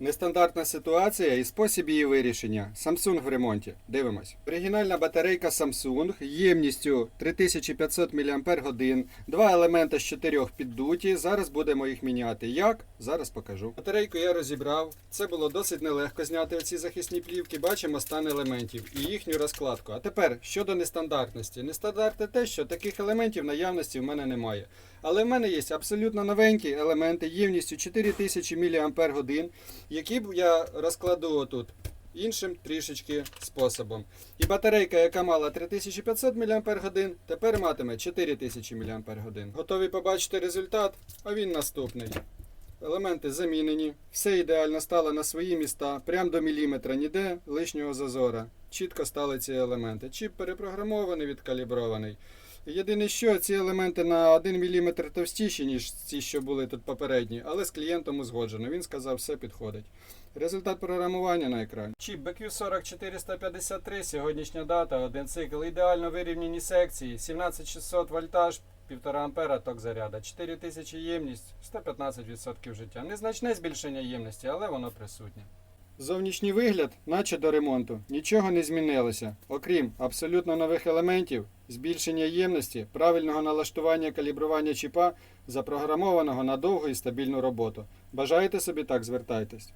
Нестандартна ситуація і спосіб її вирішення. Samsung в ремонті. Дивимось. Оригінальна батарейка Samsung ємністю 3500 мАч, два елемента з чотирьох піддуті. Зараз будемо їх міняти. Як? Зараз покажу. Батарейку я розібрав. Це було досить нелегко зняти оці захисні плівки. Бачимо стан елементів і їхню розкладку. А тепер щодо нестандартності. Нестандартне те, що таких елементів наявності в мене немає. Але в мене є абсолютно новенькі елементи ємністю 4000 мАч, які я розкладу отут іншим трішечки способом. І батарейка, яка мала 3500 мАч, тепер матиме 4000 мАч. Готові побачити результат? А він наступний. Елементи замінені, все ідеально стало на свої міста, прям до міліметра, ніде лишнього зазора. Чітко стали ці елементи. Чіп перепрограмований, відкалібрований. Єдине, що ці елементи на 1 мм товстіші, ніж ці, що були тут попередні, але з клієнтом узгоджено. Він сказав, все підходить. Результат програмування на екрані. Чіп BQ40453, сьогоднішня дата, один цикл, ідеально вирівняні секції, 17600 вольтаж, 1,5 ампера ток заряда, 4000 ємність, 115% життя. Незначне збільшення ємності, але воно присутнє. Зовнішній вигляд, наче до ремонту, нічого не змінилося, окрім абсолютно нових елементів, збільшення ємності, правильного налаштування калібрування чіпа, запрограмованого на довгу і стабільну роботу. Бажаєте собі так, звертайтесь.